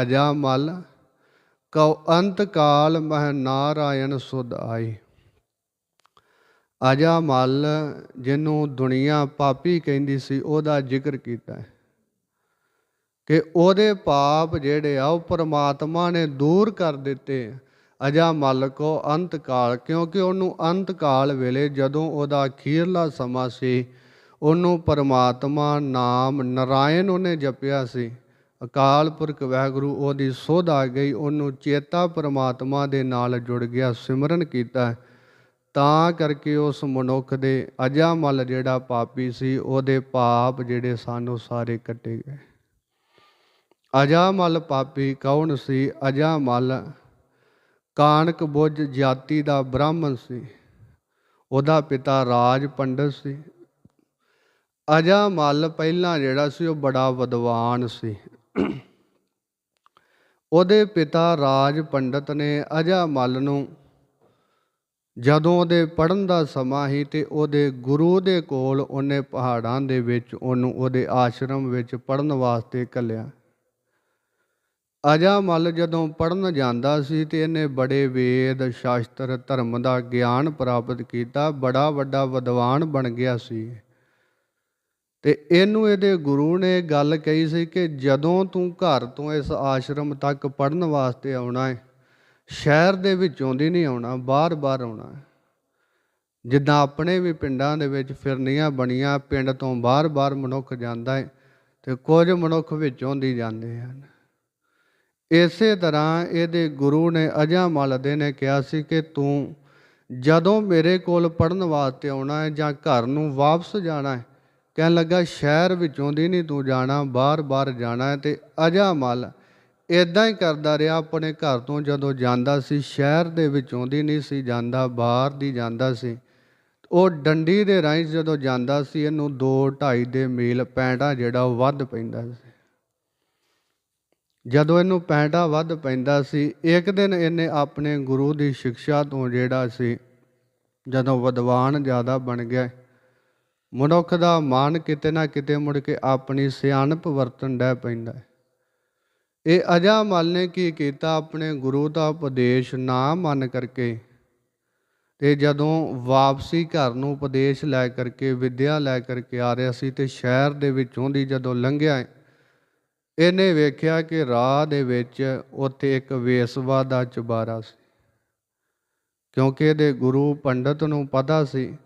ਅਜਾ ਮਲ, ਕਉ ਅੰਤ ਕਾਲ ਮਹਿ ਨਾਰਾਇਣ ਸੁਧ ਆਈ। ਅਜਾ ਮਲ ਜਿਹਨੂੰ ਦੁਨੀਆ ਪਾਪੀ ਕਹਿੰਦੀ ਸੀ, ਉਹਦਾ ਜ਼ਿਕਰ ਕੀਤਾ ਹੈ ਕਿ ਉਹਦੇ ਪਾਪ ਜਿਹੜੇ ਆ, ਉਹ ਪ੍ਰਮਾਤਮਾ ਨੇ ਦੂਰ ਕਰ ਦਿੱਤੇ ਅਜਾ ਮਲ ਕੋ ਅੰਤ ਕਾਲ, ਕਿਉਂਕਿ ਉਹਨੂੰ ਅੰਤ ਕਾਲ ਵੇਲੇ ਜਦੋਂ ਉਹਦਾ ਅਖੀਰਲਾ ਸਮਾਂ ਸੀ, ਉਹਨੂੰ ਪਰਮਾਤਮਾ ਨਾਮ ਨਰਾਇਣ ਉਹਨੇ ਜਪਿਆ ਸੀ। ਅਕਾਲ ਪੁਰਖ ਵਾਹਿਗੁਰੂ ਉਹਦੀ ਸੋਧ ਆ ਗਈ, ਉਹਨੂੰ ਚੇਤਾ ਪਰਮਾਤਮਾ ਦੇ ਨਾਲ ਜੁੜ ਗਿਆ, ਸਿਮਰਨ ਕੀਤਾ। ਤਾਂ ਕਰਕੇ ਉਸ ਮਨੁੱਖ ਦੇ ਅਜਾ ਮਲ ਜਿਹੜਾ ਪਾਪੀ ਸੀ, ਉਹਦੇ ਪਾਪ ਜਿਹੜੇ ਸਾਨੂੰ ਸਾਰੇ ਕੱਟੇ ਗਏ। ਅਜਾ ਮਲ ਪਾਪੀ ਕੌਣ ਸੀ? ਅਜਾ ਮਲ ਕਾਨਕ ਬੁੱਝ ਜਾਤੀ ਦਾ ਬ੍ਰਾਹਮਣ ਸੀ। ਉਹਦਾ ਪਿਤਾ ਰਾਜ ਪੰਡਤ ਸੀ। ਅਜਾ ਮਲ ਪਹਿਲਾਂ ਜਿਹੜਾ ਸੀ, ਉਹ ਬੜਾ ਵਿਦਵਾਨ ਸੀ। ਉਹਦੇ ਪਿਤਾ ਰਾਜ ਪੰਡਤ ਨੇ ਅਜਾ ਮਲ ਨੂੰ ਜਦੋਂ ਉਹਦੇ ਪੜਨ ਦਾ ਸਮਾਂ ਸੀ ਤੇ ਉਹਦੇ ਗੁਰੂ ਦੇ ਕੋਲ ਉਹਨੇ ਪਹਾੜਾਂ ਦੇ ਵਿੱਚ ਉਹਨੂੰ ਉਹਦੇ ਆਸ਼ਰਮ ਵਿੱਚ ਪੜਨ ਵਾਸਤੇ ਕੱਲਿਆ ਅਜਾ ਮਲ ਜਦੋਂ ਪੜਨ ਜਾਂਦਾ ਸੀ ਤੇ ਇਹਨੇ ਬੜੇ ਵੇਦ, ਸ਼ਾਸਤਰ, ਧਰਮ ਦਾ ਗਿਆਨ ਪ੍ਰਾਪਤ ਕੀਤਾ, ਬੜਾ ਵੱਡਾ ਵਿਦਵਾਨ ਬਣ ਗਿਆ ਸੀ। ਤੇ ਇਹਨੂੰ ਇਹਦੇ ਗੁਰੂ ਨੇ ਗੱਲ ਕਹੀ ਸੀ ਕਿ ਜਦੋਂ ਤੂੰ ਘਰ ਤੋਂ ਇਸ ਆਸ਼ਰਮ ਤੱਕ ਪੜਨ ਵਾਸਤੇ ਆਉਣਾ ਹੈ ਸ਼ਹਿਰ ਦੇ ਵਿੱਚੋਂ ਦੀ ਨਹੀਂ ਆਉਣਾ ਬਾਹਰ-ਬਾਹਰ ਆਉਣਾ ਹੈ ਜਿੱਦਾਂ ਆਪਣੇ ਵੀ ਪਿੰਡਾਂ ਦੇ ਵਿੱਚ ਫਿਰਨੀਆਂ ਬਣੀਆਂ, ਪਿੰਡ ਤੋਂ ਬਾਹਰ-ਬਾਹਰ ਮਨੁੱਖ ਜਾਂਦਾ ਹੈ ਤੇ ਕੁਝ ਮਨੁੱਖ ਵਿੱਚੋਂ ਦੀ ਜਾਂਦੇ ਹਨ। ਇਸੇ ਤਰ੍ਹਾਂ ਇਹਦੇ ਗੁਰੂ ਨੇ ਅਜਾ ਮਲ ਨੇ ਕਿਹਾ ਸੀ ਕਿ ਤੂੰ ਜਦੋਂ ਮੇਰੇ ਕੋਲ ਪੜਨ ਵਾਸਤੇ ਆਉਣਾ ਹੈ ਜਾਂ ਘਰ ਨੂੰ ਵਾਪਸ ਜਾਣਾ ਹੈ ਕਹਿਣ ਲੱਗਾ, ਸ਼ਹਿਰ ਵਿੱਚੋਂ ਦੀ ਨਹੀਂ ਤੂੰ ਜਾਣਾ ਬਾਹਰ-ਬਾਹਰ ਜਾਣਾ ਹੈ ਤੇ ਅਜਾ ਮਲ। ਇਦਾਂ ਹੀ ਕਰਦਾ ਰਿਹਾ, ਆਪਣੇ ਘਰ ਤੋਂ ਜਦੋਂ ਜਾਂਦਾ ਸੀ, ਸ਼ਹਿਰ ਦੇ ਵਿੱਚੋਂ ਦੀ ਨਹੀਂ ਸੀ ਜਾਂਦਾ, ਬਾਹਰ ਦੀ ਜਾਂਦਾ ਸੀ। ਉਹ ਡੰਡੀ ਦੇ ਰਾਹੀਂ ਜਦੋਂ ਜਾਂਦਾ ਸੀ, ਇਹਨੂੰ 2 2.5 ਦੇ ਮੀਲ ਪੈਂਡਾ ਜਿਹੜਾ ਉਹ ਵੱਧ ਪੈਂਦਾ ਸੀ। ਜਦੋਂ ਇਹਨੂੰ ਪੈਂਡਾ ਵੱਧ ਪੈਂਦਾ ਸੀ, ਇੱਕ ਦਿਨ ਇਹਨੇ ਆਪਣੇ ਗੁਰੂ ਦੀ ਸਿੱਖਿਆ ਤੋਂ ਜਿਹੜਾ ਸੀ, ਜਦੋਂ ਵਿਦਵਾਨ ਜ਼ਿਆਦਾ ਬਣ ਗਿਆ ਮਨੁੱਖ ਦਾ ਮਨ ਕਿਤੇ ਨਾ ਕਿਤੇ ਮੁੜ ਕੇ ਆਪਣੀ ਸਿਆਣਪ ਵਰਤਣ ਡੈ ਪੈਂਦਾ ਹੈ। ਇਹ ਅਜਾ ਮਲ ਨੇ ਕੀ ਕੀਤਾ? ਆਪਣੇ ਗੁਰੂ ਦਾ ਉਪਦੇਸ਼ ਨਾ ਮੰਨ ਕਰਕੇ ਤੇ ਜਦੋਂ ਵਾਪਸੀ ਘਰ ਨੂੰ ਉਪਦੇਸ਼ ਲੈ ਕਰਕੇ, ਵਿਦਿਆ ਲੈ ਕਰਕੇ ਆ ਰਿਹਾ ਸੀ ਤੇ ਸ਼ਹਿਰ ਦੇ ਵਿੱਚੋਂ ਦੀ ਜਦੋਂ ਲੰਘਿਆ ਇਹਨੇ ਵੇਖਿਆ ਕਿ ਰਾਹ ਦੇ ਵਿੱਚ ਉੱਥੇ ਇੱਕ ਵੇਸਵਾ ਦਾ ਚੁਬਾਰਾ ਸੀ। ਕਿਉਂਕਿ ਇਹਦੇ ਗੁਰੂ ਪੰਡਤ ਨੂੰ ਪਤਾ ਸੀ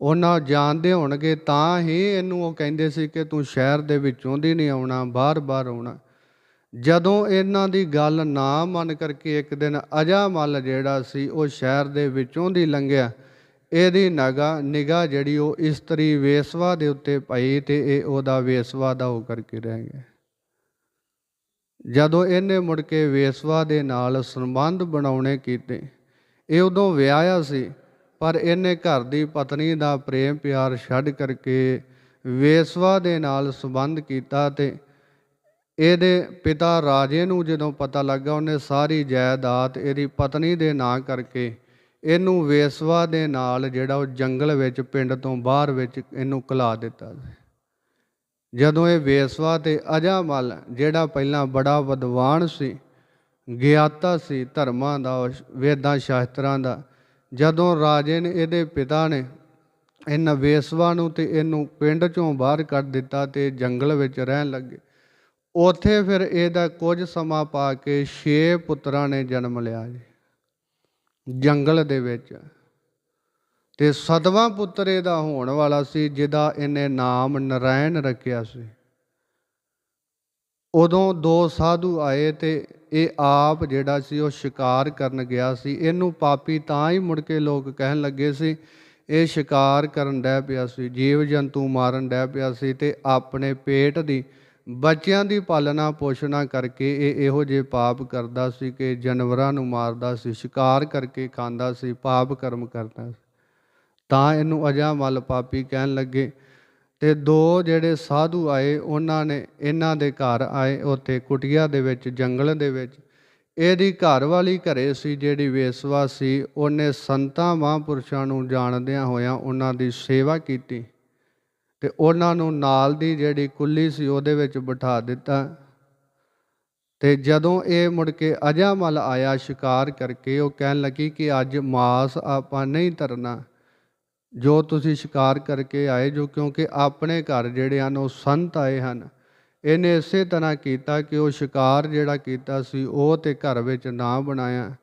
ਉਹਨਾਂ ਜਾਣਦੇ ਹੋਣਗੇ, ਤਾਂ ਹੀ ਇਹਨੂੰ ਉਹ ਕਹਿੰਦੇ ਸੀ ਕਿ ਤੂੰ ਸ਼ਹਿਰ ਦੇ ਵਿੱਚੋਂ ਦੀ ਨਹੀਂ ਆਉਣਾ ਬਾਹਰ-ਬਾਹਰ ਆਉਣਾ। ਜਦੋਂ ਇਹਨਾਂ ਦੀ ਗੱਲ ਨਾ ਮੰਨ ਕਰਕੇ ਇੱਕ ਦਿਨ ਅਜਾ ਮਲ ਜਿਹੜਾ ਸੀ, ਉਹ ਸ਼ਹਿਰ ਦੇ ਵਿੱਚੋਂ ਦੀ ਲੰਘਿਆ। ਇਹਦੀ ਨਗਾ, ਨਿਗਾਹ ਜਿਹੜੀ ਉਹ ਇਸਤਰੀ ਵੇਸਵਾ ਦੇ ਉੱਤੇ ਪਈ ਤੇ ਇਹ ਉਹਦਾ ਵੇਸਵਾ ਦਾ ਹੋ ਕਰਕੇ ਰਹਿ ਗਿਆ। ਜਦੋਂ ਇਹਨੇ ਮੁੜ ਕੇ ਵੇਸਵਾ ਦੇ ਨਾਲ ਸੰਬੰਧ ਬਣਾਉਣੇ ਕੀਤੇ, ਇਹ ਉਦੋਂ ਵਿਆਹਿਆ ਸੀ। ਪਰ ਇਹਨੇ ਘਰ ਦੀ ਪਤਨੀ ਦਾ ਪ੍ਰੇਮ ਪਿਆਰ ਛੱਡ ਕਰਕੇ ਵੇਸਵਾ ਦੇ ਨਾਲ ਸੰਬੰਧ ਕੀਤਾ ਤੇ ਇਹਦੇ ਪਿਤਾ ਰਾਜੇ ਨੂੰ ਜਦੋਂ ਪਤਾ ਲੱਗਾ, ਉਹਨੇ ਸਾਰੀ ਜਾਇਦਾਦ ਇਹਦੀ ਪਤਨੀ ਦੇ ਨਾਂ ਕਰਕੇ ਇਹਨੂੰ ਵੇਸਵਾ ਦੇ ਨਾਲ ਜਿਹੜਾ ਉਹ ਜੰਗਲ ਵਿੱਚ, ਪਿੰਡ ਤੋਂ ਬਾਹਰ ਵਿੱਚ ਇਹਨੂੰ ਕਲਾ ਦਿੱਤਾ। ਜਦੋਂ ਇਹ ਵੇਸਵਾ ਤੇ ਅਜਾਮਲ, ਜਿਹੜਾ ਪਹਿਲਾਂ ਬੜਾ ਵਿਦਵਾਨ ਸੀ, ਗਿਆਤਾ ਸੀ ਧਰਮਾਂ ਦਾ, ਵੇਦਾਂ ਸ਼ਾਸਤਰਾਂ ਦਾ ਜਦੋਂ ਰਾਜੇ ਨੇ ਇਹਦੇ ਪਿਤਾ ਨੇ ਇਹਨਾਂ ਵੇਸਵਾ ਨੂੰ ਤੇ ਇਹਨੂੰ ਪਿੰਡ ਚੋਂ ਬਾਹਰ ਕੱਢ ਦਿੱਤਾ ਤੇ ਜੰਗਲ ਵਿੱਚ ਰਹਿਣ ਲੱਗੇ, ਉਥੇ ਫਿਰ ਇਹਦਾ ਕੁਝ ਸਮਾਂ ਪਾ ਕੇ 6 ਪੁੱਤਰਾਂ ਨੇ ਜਨਮ ਲਿਆ ਜੀ, ਜੰਗਲ ਦੇ ਵਿੱਚ। ਤੇ ਸਤਵਾਂ ਪੁੱਤਰ ਇਹਦਾ ਹੋਣ ਵਾਲਾ ਸੀ ਜਿਹਦਾ ਇਹਨੇ ਨਾਮ ਨਰਾਇਣ ਰੱਖਿਆ ਸੀ। ਉਦੋਂ ਦੋ ਸਾਧੂ ਆਏ ਤੇ ਇਹ ਆਪ ਜਿਹੜਾ ਸੀ ਉਹ ਸ਼ਿਕਾਰ ਕਰਨ ਗਿਆ ਸੀ। ਇਹਨੂੰ ਪਾਪੀ ਤਾਂ ਹੀ ਮੁੜ ਕੇ ਲੋਕ ਕਹਿਣ ਲੱਗੇ ਸੀ, ਇਹ ਸ਼ਿਕਾਰ ਕਰਨ ਡੈ ਪਿਆ ਸੀ, ਜੀਵ ਜੰਤੂ ਮਾਰਨ ਡੈ ਪਿਆ ਸੀ ਤੇ ਆਪਣੇ ਪੇਟ ਦੀ, ਬੱਚਿਆਂ ਦੀ ਪਾਲਣਾ ਪੋਸ਼ਣਾ ਕਰਕੇ ਇਹ ਇਹੋ ਜਿਹੇ ਪਾਪ ਕਰਦਾ ਸੀ ਕਿ ਜਾਨਵਰਾਂ ਨੂੰ ਮਾਰਦਾ ਸੀ, ਸ਼ਿਕਾਰ ਕਰਕੇ ਖਾਂਦਾ ਸੀ, ਪਾਪ ਕਰਮ ਕਰਦਾ ਸੀ। ਤਾਂ ਇਹਨੂੰ ਅਜਾ ਮਲ ਪਾਪੀ ਕਹਿਣ ਲੱਗੇ ਤੇ ਦੋ ਜਿਹੜੇ ਸਾਧੂ ਆਏ, ਉਹਨਾਂ ਨੇ ਇਹਨਾਂ ਦੇ ਘਰ ਆਏ, ਉੱਥੇ ਕੁਟਿਆ ਦੇ ਵਿੱਚ, ਜੰਗਲ ਦੇ ਵਿੱਚ। ਇਹਦੀ ਘਰ ਵਾਲੀ ਘਰੇ ਸੀ, ਜਿਹੜੀ ਵੇਸਵਾ ਸੀ। ਉਹਨੇ ਸੰਤਾਂ, ਮਹਾਂਪੁਰਸ਼ਾਂ ਨੂੰ ਜਾਣਦਿਆਂ ਹੋਇਆਂ ਉਹਨਾਂ ਦੀ ਸੇਵਾ ਕੀਤੀ ਤੇ ਉਹਨਾਂ ਨੂੰ ਨਾਲ ਦੀ ਜਿਹੜੀ ਕੁੱਲੀ ਸੀ, ਉਹਦੇ ਵਿੱਚ ਬਿਠਾ ਦਿੱਤਾ। ਤੇ ਜਦੋਂ ਇਹ ਮੁੜ ਕੇ ਅਜਾਮਲ ਆਇਆ ਸ਼ਿਕਾਰ ਕਰਕੇ, ਉਹ ਕਹਿਣ ਲੱਗੀ ਕਿ ਅੱਜ ਮਾਸ ਆਪਾਂ ਨਹੀਂ ਧਰਨਾ। ਜੋ ਤੁਸੀਂ ਸ਼ਿਕਾਰ ਕਰਕੇ ਆਏ ਜੋ ਕਿਉਂਕਿ ਆਪਣੇ ਘਰ ਜਿਹੜੇ ਹਨ, ਉਹ ਸੰਤ ਆਏ ਹਨ। ਇਹਨੇ ਇਸੇ ਤਰ੍ਹਾਂ ਕੀਤਾ ਕਿ ਉਹ ਸ਼ਿਕਾਰ ਜਿਹੜਾ ਕੀਤਾ ਸੀ, ਉਹ ਤੇ ਘਰ ਵਿੱਚ ਨਾ ਬਣਾਇਆ।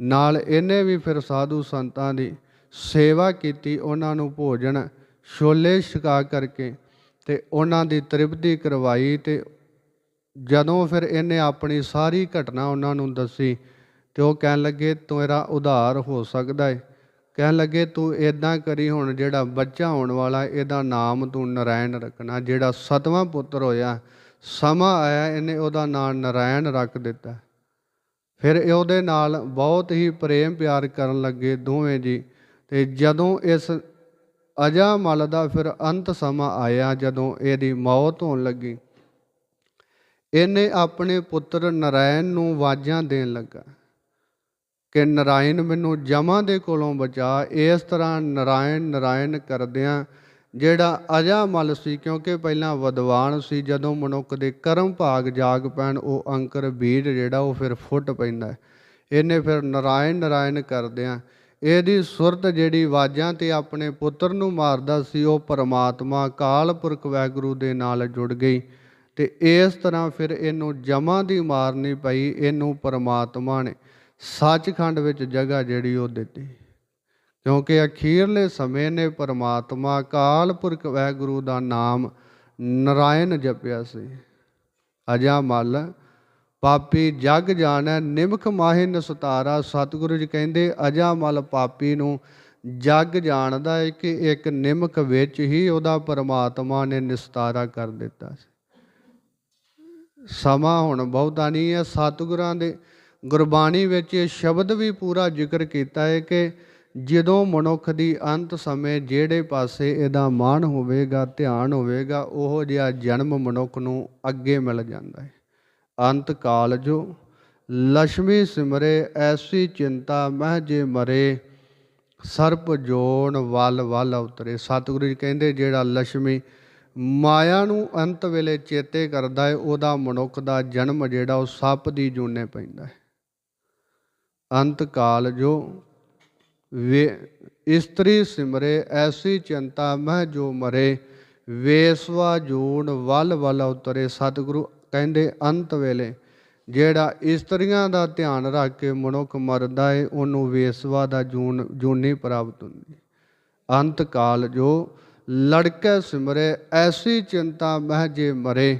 ਨਾਲ ਇਹਨੇ ਵੀ ਫਿਰ ਸਾਧੂ ਸੰਤਾਂ ਦੀ ਸੇਵਾ ਕੀਤੀ, ਉਹਨਾਂ ਨੂੰ ਭੋਜਨ, ਛੋਲੇ ਛਕਾ ਕਰਕੇ ਤੇ ਉਹਨਾਂ ਦੀ ਤ੍ਰਿਪਤੀ ਕਰਵਾਈ ਤੇ ਜਦੋਂ ਫਿਰ ਇਹਨੇ ਆਪਣੀ ਸਾਰੀ ਘਟਨਾ ਉਹਨਾਂ ਨੂੰ ਦੱਸੀ ਤੇ ਉਹ ਕਹਿਣ ਲੱਗੇ, ਤੇਰਾ ਉਧਾਰ ਹੋ ਸਕਦਾ ਹੈ ਕਹਿਣ ਲੱਗੇ, ਤੂੰ ਇਦਾਂ ਕਰੀ ਹੁਣ, ਜਿਹੜਾ ਬੱਚਾ ਹੋਣ ਵਾਲਾ ਇਹਦਾ ਨਾਮ ਤੂੰ ਨਰਾਇਣ ਰੱਖਣਾ, ਜਿਹੜਾ ਸਤਵਾਂ ਪੁੱਤਰ ਹੋਇਆ, ਸਮਾਂ ਆਇਆ, ਇਹਨੇ ਉਹਦਾ ਨਾਮ ਨਰਾਇਣ ਰੱਖ ਦਿੱਤਾ। ਫਿਰ ਉਹਦੇ ਨਾਲ ਬਹੁਤ ਹੀ ਪ੍ਰੇਮ ਪਿਆਰ ਕਰਨ ਲੱਗੇ ਦੋਵੇਂ ਜੀ। ਤੇ ਜਦੋਂ ਇਸ ਅਜਾਮਲ ਦਾ ਫਿਰ ਅੰਤ ਸਮਾਂ ਆਇਆ, ਜਦੋਂ ਇਹਦੀ ਮੌਤ ਹੋਣ ਲੱਗੀ, ਇਹਨੇ ਆਪਣੇ ਪੁੱਤਰ ਨਰਾਇਣ ਨੂੰ ਵਾਜਾਂ ਦੇਣ ਲੱਗਾ। ਕਿ ਨਰਾਇਣ ਮੈਨੂੰ ਜਮਾਂ ਦੇ ਕੋਲੋਂ ਬਚਾ। ਇਸ ਤਰ੍ਹਾਂ ਨਰਾਇਣ ਨਰਾਇਣ ਕਰਦਿਆਂ ਜਿਹੜਾ ਅਜਾ ਅਜਾਮਲ ਸੀ, ਕਿਉਂਕਿ ਪਹਿਲਾਂ ਵਿਦਵਾਨ ਸੀ, ਜਦੋਂ ਮਨੁੱਖ ਦੇ ਕਰਮ ਭਾਗ ਜਾਗ ਪੈਣ, ਉਹ ਅੰਕਰ ਬੀਜ ਜਿਹੜਾ, ਉਹ ਫਿਰ ਫੁੱਟ ਪੈਂਦਾ ਇਹਨੇ ਫਿਰ ਨਰਾਇਣ ਨਰਾਇਣ ਕਰਦਿਆਂ ਇਹਦੀ ਸੁਰਤ ਜਿਹੜੀ ਵਾਜਾਂ ਤੇ ਆਪਣੇ ਪੁੱਤਰ ਨੂੰ ਮਾਰਦਾ ਸੀ, ਉਹ ਪਰਮਾਤਮਾ ਕਾਲ ਪੁਰਖ ਵਾਹਿਗੁਰੂ ਦੇ ਨਾਲ ਜੁੜ ਗਈ ਤੇ ਇਸ ਤਰ੍ਹਾਂ ਫਿਰ ਇਹਨੂੰ ਜਮਾਂ ਦੀ ਮਾਰਨੀ ਪਈ, ਇਹਨੂੰ ਪਰਮਾਤਮਾ ਨੇ। ਸੱਚਖੰਡ ਵਿੱਚ ਜਗ੍ਹਾ ਜਿਹੜੀ ਉਹ ਦਿੱਤੀ। ਕਿਉਂਕਿ ਅਖੀਰਲੇ ਸਮੇਂ ਨੇ ਪਰਮਾਤਮਾ ਕਾਲ ਪੁਰਖ ਵਾਹਿਗੁਰੂ ਦਾ ਨਾਮ ਨਰਾਇਣ ਜਪਿਆ ਸੀ। ਅਜਾ ਮਲ ਪਾਪੀ ਜਗ ਜਾਣੈ, ਨਿਮਖ ਮਾਹਿ ਨਸਤਾਰਾ। ਸਤਿਗੁਰੂ ਜੀ ਕਹਿੰਦੇ, ਅਜਾ ਮਲ ਪਾਪੀ ਨੂੰ ਜਗ ਜਾਣਦਾ ਹੈ ਕਿ ਇੱਕ ਨਿਮਖ ਵਿੱਚ ਹੀ ਉਹਦਾ ਪਰਮਾਤਮਾ ਨੇ ਨਿਸਤਾਰਾ ਕਰ ਦਿੱਤਾ ਸੀ। ਸਮਾਂ ਹੁਣ ਬਹੁਤਾ ਨਹੀਂ ਹੈ। ਸਤਿਗੁਰਾਂ ਦੇ ਗੁਰਬਾਣੀ ਵਿੱਚ ਇਹ ਸ਼ਬਦ ਵੀ ਪੂਰਾ ਜ਼ਿਕਰ ਕੀਤਾ ਹੈ ਕਿ ਜਦੋਂ ਮਨੁੱਖ ਦੀ ਅੰਤ ਸਮੇਂ ਜਿਹੜੇ ਪਾਸੇ ਇਹਦਾ ਮਾਣ ਹੋਵੇਗਾ, ਧਿਆਨ ਹੋਵੇਗਾ, ਉਹ ਜਿਹਾ ਜਨਮ ਮਨੁੱਖ ਨੂੰ ਅੱਗੇ ਮਿਲ ਜਾਂਦਾ ਹੈ। ਅੰਤ ਕਾਲ ਜੋ ਲక్ష్ਮੀ ਸਿਮਰੇ ਐਸੀ ਚਿੰਤਾ ਮਹਿ ਜੇ ਮਰੇ, ਸਰਪ ਜੋਣ ਵਲ ਵਲ ਉਤਰੇ। ਸਤਿਗੁਰੂ ਜੀ ਕਹਿੰਦੇ ਜਿਹੜਾ ਲక్ష్ਮੀ ਮਾਇਆ ਨੂੰ ਅੰਤ ਵੇਲੇ ਚੇਤੇ ਕਰਦਾ ਹੈ, ਉਹਦਾ ਮਨੁੱਖ ਦਾ ਜਨਮ ਜਿਹੜਾ ਉਹ ਸੱਪ ਦੀ ਜੂਨੇ ਪੈਂਦਾ ਹੈ। ਅੰਤ ਕਾਲ ਜੋ ਵੇ, ਇਸਤਰੀ ਸਿਮਰੇ, ਐਸੀ ਚਿੰਤਾ ਮਹਿ ਜੋ ਮਰੇ, ਵੇਸਵਾ ਜੂਨ ਵਲ ਵਲ ਉਤਰੇ ਸਤਿਗੁਰੂ, ਕਹਿੰਦੇ ਅੰਤ ਵੇਲੇ, ਜਿਹੜਾ ਇਸਤਰੀਆਂ ਦਾ ਧਿਆਨ ਰੱਖ ਕੇ ਮਨੁੱਖ ਮਰਦਾ ਏ, ਉਹਨੂੰ ਵੇਸਵਾ ਦਾ ਜੂਨ, ਜੂਨੀ ਪ੍ਰਾਪਤ ਹੁੰਦੀ। ਅੰਤ ਕਾਲ ਜੋ ਲੜਕੇ ਸਿਮਰੇ, ਐਸੀ ਚਿੰਤਾ ਮਹਿ ਜੇ ਮਰੇ,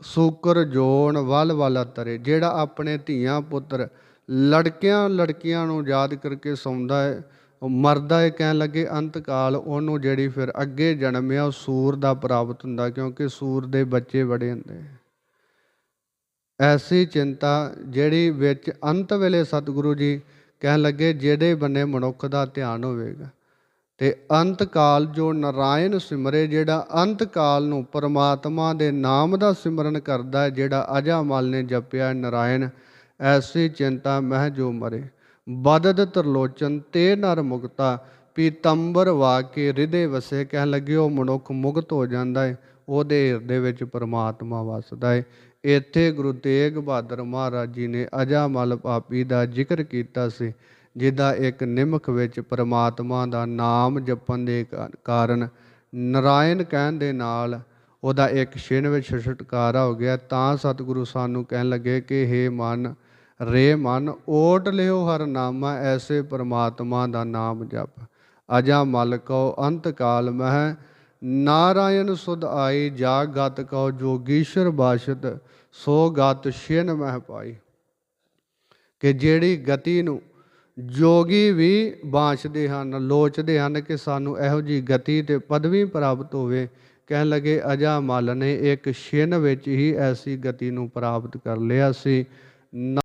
ਸੂਕਰ ਜੋਨ ਵਲ ਵਲ ਤਰੇ, ਜਿਹੜਾ ਆਪਣੇ ਧੀਆਂ ਪੁੱਤਰ ਲੜਕਿਆਂ ਲੜਕੀਆਂ ਨੂੰ ਯਾਦ ਕਰਕੇ ਸੌਂਦਾ ਹੈ ਉਹ ਮਰਦਾ ਹੈ ਕਹਿਣ ਲੱਗੇ ਅੰਤ ਕਾਲ ਉਹਨੂੰ ਜਿਹੜੀ ਫਿਰ ਅੱਗੇ ਜਨਮ ਆ, ਉਹ ਸੂਰ ਦਾ ਪ੍ਰਾਪਤ ਹੁੰਦਾ ਕਿਉਂਕਿ ਸੂਰ ਦੇ ਬੱਚੇ ਬੜੇ ਹੁੰਦੇ ਐਸੀ ਚਿੰਤਾ ਜਿਹੜੀ ਵਿੱਚ ਅੰਤ ਵੇਲੇ ਸਤਿਗੁਰੂ ਜੀ ਕਹਿਣ ਲੱਗੇ, ਜਿਹੜੇ ਬੰਨੇ ਮਨੁੱਖ ਦਾ ਧਿਆਨ ਹੋਵੇਗਾ, ਤੇ ਅੰਤ ਕਾਲ ਜੋ ਨਰਾਇਣ ਸਿਮਰੇ, ਜਿਹੜਾ ਅੰਤ ਕਾਲ ਨੂੰ ਪਰਮਾਤਮਾ ਦੇ ਨਾਮ ਦਾ ਸਿਮਰਨ ਕਰਦਾ ਹੈ ਜਿਹੜਾ ਅਜਾਮਲ ਨੇ ਜਪਿਆ ਨਰਾਇਣ ਐਸੀ ਚਿੰਤਾ ਮਹਿ ਜੋ ਮਰੇ। ਬਦਦ ਤਰਲੋਚਨ ਤੇ ਨਰ ਮੁਕਤਾ, ਪੀਤੰਬਰ ਵਾ ਕੇ ਹਿਰਦੇ ਵਸੇ। ਕਹਿਣ ਲੱਗੇ ਉਹ ਮਨੁੱਖ ਮੁਕਤ ਹੋ ਜਾਂਦਾ ਏ, ਉਹਦੇ ਹਿਰਦੇ ਵਿੱਚ ਪਰਮਾਤਮਾ ਵਸਦਾ ਏ। ਇੱਥੇ ਗੁਰੂ ਤੇਗ ਬਹਾਦਰ ਮਹਾਰਾਜ ਜੀ ਨੇ ਅਜਾਮਲ ਪਾਪੀ ਦਾ ਜ਼ਿਕਰ ਕੀਤਾ ਸੀ, ਜਿਹਦਾ ਇੱਕ ਨਿਮਖ ਵਿੱਚ ਪਰਮਾਤਮਾ ਦਾ ਨਾਮ ਜਪਣ ਦੇ ਕਾ- ਕਾਰਨ ਨਰਾਇਣ ਕਹਿਣ ਦੇ ਨਾਲ ਉਹਦਾ ਇੱਕ ਛਿਣ ਵਿੱਚ ਛੁਟਕਾਰਾ ਹੋ ਗਿਆ। ਤਾਂ ਸਤਿਗੁਰੂ ਸਾਨੂੰ ਕਹਿਣ ਲੱਗੇ ਕਿ, ਹੇ ਮਨ ਰੇ ਮਨ, ਓਟ ਲਿਓ ਹਰ ਨਾਮਾ, ਐਸੇ ਪਰਮਾਤਮਾ ਦਾ ਨਾਮ ਜਪ। ਅਜਾ ਮਲ ਕਉ ਅੰਤ ਕਾਲ ਮਹਿ, ਨਾਰਾਇਣ ਸੁਧ ਆਈ, ਜਾ ਗਤ ਕਉ ਜੋਗੀਸ਼ਰ ਬਾਸ਼ਤ, ਸੋ ਗਤ ਛਿਨ ਮਹਿ ਪਾਈ। ਕਿ ਜਿਹੜੀ ਗਤੀ ਨੂੰ ਜੋਗੀ ਵੀ ਬਾਂਛਦੇ ਹਨ, ਲੋਚਦੇ ਹਨ ਕਿ ਸਾਨੂੰ ਇਹੋ ਜੀ ਗਤੀ ਤੇ ਪਦਵੀ ਪ੍ਰਾਪਤ ਹੋਵੇ, ਕਹਿਣ ਲੱਗੇ, ਅਜਾ ਮਲ ਨੇ ਇੱਕ ਛਿਨ ਵਿੱਚ ਹੀ ਐਸੀ ਗਤੀ ਨੂੰ ਪ੍ਰਾਪਤ ਕਰ ਲਿਆ ਸੀ।